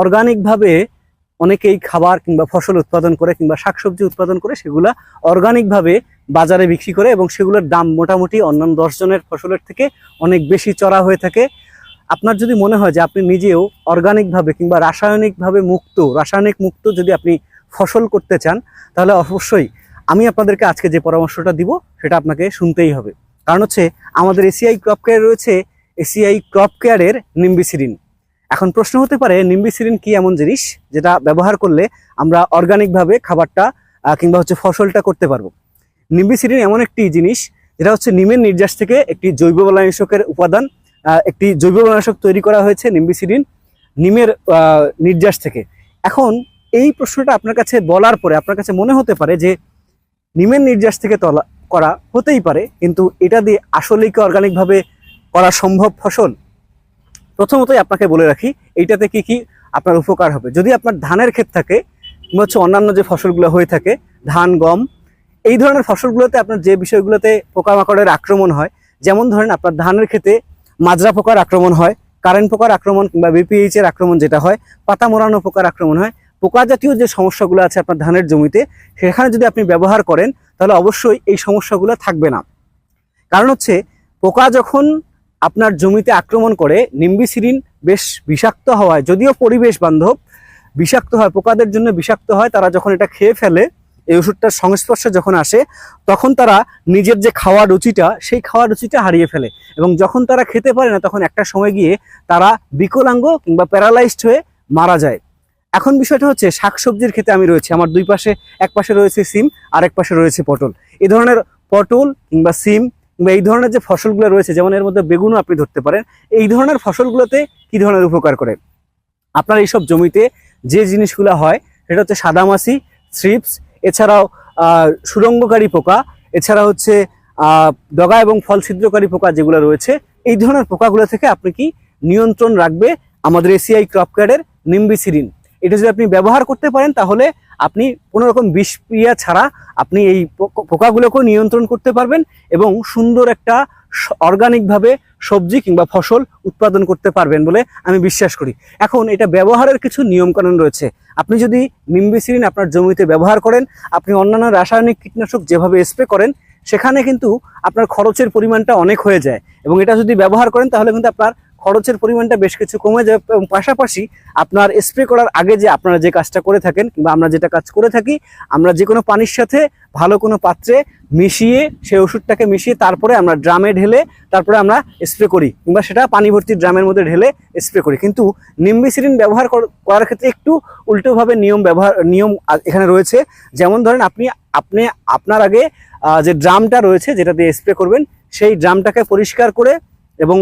অর্গানিকভাবে অনেকেই খাবার কিংবা ফসল উৎপাদন করে কিংবা শাকসবজি উৎপাদন করে সেগুলা অর্গানিকভাবে বাজারে বিক্রি করে এবং সেগুলোর দাম মোটামুটি অন্যান্য দশজনের ফসলের থেকে অনেক বেশি চড়া হয়ে থাকে। আপনার যদি মনে হয় যে আপনি নিজেও অর্গানিকভাবে কিংবা রাসায়নিকভাবে মুক্ত, রাসায়নিক মুক্ত যদি আপনি ফসল করতে চান, তাহলে অবশ্যই আমি আপনাদেরকে আজকে যে পরামর্শটা দিব সেটা আপনাকে শুনতেই হবে। কারণ হচ্ছে আমাদের এসিআই ক্রপ কেয়ার রয়েছে এসিআই ক্রপ কেয়ারের নিম্বিসিরিন। এখন প্রশ্ন হতে পারে, নিম্বিসিরিন কি এমন জিনিস যেটা ব্যবহার করলে আমরা অর্গানিকভাবে খাবারটা কিংবা হচ্ছে ফসলটা করতে পারব? নিম্বিসিরিন এমন একটি জিনিস যেটা হচ্ছে নিমের নির্যাস থেকে একটি জৈব বলানাশকের উপাদান একটি জৈব বলানাশক তৈরি করা হয়েছে নিম্বিসিরিন নিমের নির্যাস থেকে। এখন এই প্রশ্নটা আপনার কাছে বলার পরে আপনার কাছে মনে হতে পারে যে নিমের নির্যাস থেকে তলা, করা হতেই পারে, কিন্তু এটা দিয়ে আসলেই কি অর্গানিকভাবে করা সম্ভব ফসল? প্রথমতই আপনাকে বলে রাখি, এইটাতে কি কি আপনার উপকার হবে। যদি আপনার ধানের ক্ষেত থাকে, কিংবা হচ্ছে অন্যান্য যে ফসলগুলো হয়ে থাকে, ধান, গম, এই ধরনের ফসলগুলোতে আপনার যে বিষয়গুলোতে পোকামাকড়ের আক্রমণ হয়, যেমন ধরেন আপনার ধানের ক্ষেতে মাজরা পোকার আক্রমণ হয় কারেন্ট পোকার আক্রমণ কিংবা বিপিএইচ এর আক্রমণ যেটা হয়, পাতা মোড়ানো পোকার আক্রমণ হয়, পোকা জাতীয় যে সমস্যাগুলো আছে আপনার ধানের জমিতে, সেখানে যদি আপনি ব্যবহার করেন, তাহলে অবশ্যই এই সমস্যাগুলো থাকবে না। কারণ হচ্ছে পোকা যখন আপনার জমিতে আক্রমণ করে নিম্বিসিরিন বেশ বিষাক্ত হওয়ায়, যদিও পরিবেশ বান্ধব, বিষাক্ত হয়, পোকাদের জন্য বিষাক্ত হয়, তারা যখন এটা খেয়ে ফেলে, এই ওষুধটার সংস্পর্শে যখন আসে, তখন তারা নিজের যে খাওয়ার রুচিটা, সেই খাওয়ার রুচিটা হারিয়ে ফেলে। এবং যখন তারা খেতে পারে না, তখন একটা সময় গিয়ে তারা বিকলাঙ্গ কিংবা প্যারালাইজড হয়ে মারা যায়। এখন বিষয়টা হচ্ছে, শাকসবজির ক্ষেতে আমি রয়েছি। আমার দুই পাশে, এক পাশে রয়েছে সিম আর এক পাশে রয়েছে পটল। এ ধরনের পটল কিংবা সিম এই ধরনের যে ফসলগুলো রয়েছে, যেমন এর মধ্যে বেগুনও আপনি ধরতে পারেন, এই ধরনের ফসলগুলোতে কি ধরনের উপকার করে? আপনার এইসব জমিতে যে জিনিসগুলো হয়, সেটা হচ্ছে সাদামাছি থ্রিপস এছাড়াও সুরঙ্গকারী পোকা, এছাড়া হচ্ছে ডগা এবং ফল ছিদ্রকারী পোকা যেগুলো রয়েছে, এই ধরনের পোকাগুলো থেকে আপনি কি নিয়ন্ত্রণ রাখবে আমাদের এসিআই ক্রপ কার্ডের নিম্বিসিরিন? এটা যদি আপনি ব্যবহার করতে পারেন, তাহলে আপনি কোনো রকম বিষক্রিয়া ছাড়া আপনি এই পোক- পোকাগুলোকেও নিয়ন্ত্রণ করতে পারবেন এবং সুন্দর একটা অর্গানিকভাবে সবজি কিংবা ফসল উৎপাদন করতে পারবেন বলে আমি বিশ্বাস করি। এখন এটা ব্যবহারের কিছু নিয়মকানুন রয়েছে। আপনি যদি নিম্বিসিরিন আপনার জমিতে ব্যবহার করেন, আপনি অন্যান্য রাসায়নিক কীটনাশক যেভাবে স্প্রে করেন, সেখানে কিন্তু আপনার খরচের পরিমাণটা অনেক হয়ে যায় এবং এটা যদি ব্যবহার করেন, তাহলে কিন্তু আপনার খরচের পরিমাণটা বেশ কিছু কমে যাবে এবং পাশাপাশি আপনার স্প্রে করার আগে যে আপনারা যে কাজটা করে থাকেন কিংবা আমরা যেটা কাজ করে থাকি, আমরা যে কোনো পানির সাথে ভালো কোনো পাত্রে মিশিয়ে সেই ওষুধটাকে মিশিয়ে তারপরে আমরা ড্রামে ঢেলে তারপরে আমরা স্প্রে করি কিংবা সেটা পানি ভর্তি ড্রামের মধ্যে ঢেলে স্প্রে করি। কিন্তু নিম্বিসিরিন ব্যবহার করার ক্ষেত্রে একটু উল্টোভাবে নিয়ম ব্যবহার, নিয়ম এখানে রয়েছে। যেমন ধরেন আপনি আপনি, আপনার আগে যে ড্রামটা রয়েছে যেটা দিয়ে স্প্রে করবেন, সেই ড্রামটাকে পরিষ্কার করে এবং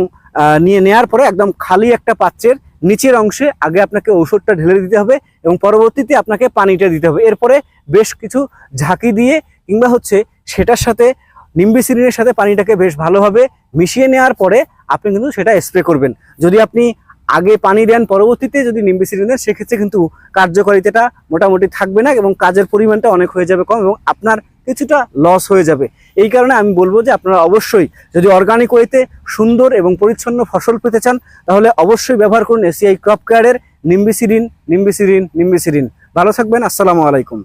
নিয়ে নেয়ার পরে একদম খালি একটা পাত্রের নিচের অংশে আগে আপনাকে ঔষধটা ঢেলে দিতে হবে এবং পরবর্তীতে আপনাকে পানিটা দিতে হবে। এরপরে বেশ কিছু ঝাঁকি দিয়ে কিংবা হচ্ছে সেটার সাথে নিম্বিসিরিনের সাথে পানিটাকে বেশ ভালোভাবে মিশিয়ে নেওয়ার পরে আপনি কিন্তু সেটা স্প্রে করবেন। যদি আপনি আগে পানি দেন পরবর্তীতে যদি নিম্বিসিরিন দেন, সেক্ষেত্রে কিন্তু কার্যকারিতাটা মোটামুটি থাকবে না এবং কাজের পরিমাণটা অনেক হয়ে যাবে কম এবং আপনার কিছুটা লস হয়ে যাবে। এই কারণে আমি বলব যে আপনারা অবশ্যই যদি অর্গানিক ওয়েতে সুন্দর এবং পরিচ্ছন্ন ফসল পেতে চান, তাহলে অবশ্যই ব্যবহার করুন এসিআই ক্রপ কেয়ারের নিম্বিসিরিন নিম্বিসিরিন নিম্বিসিরিন। ভালো থাকবেন, আসসালামু আলাইকুম।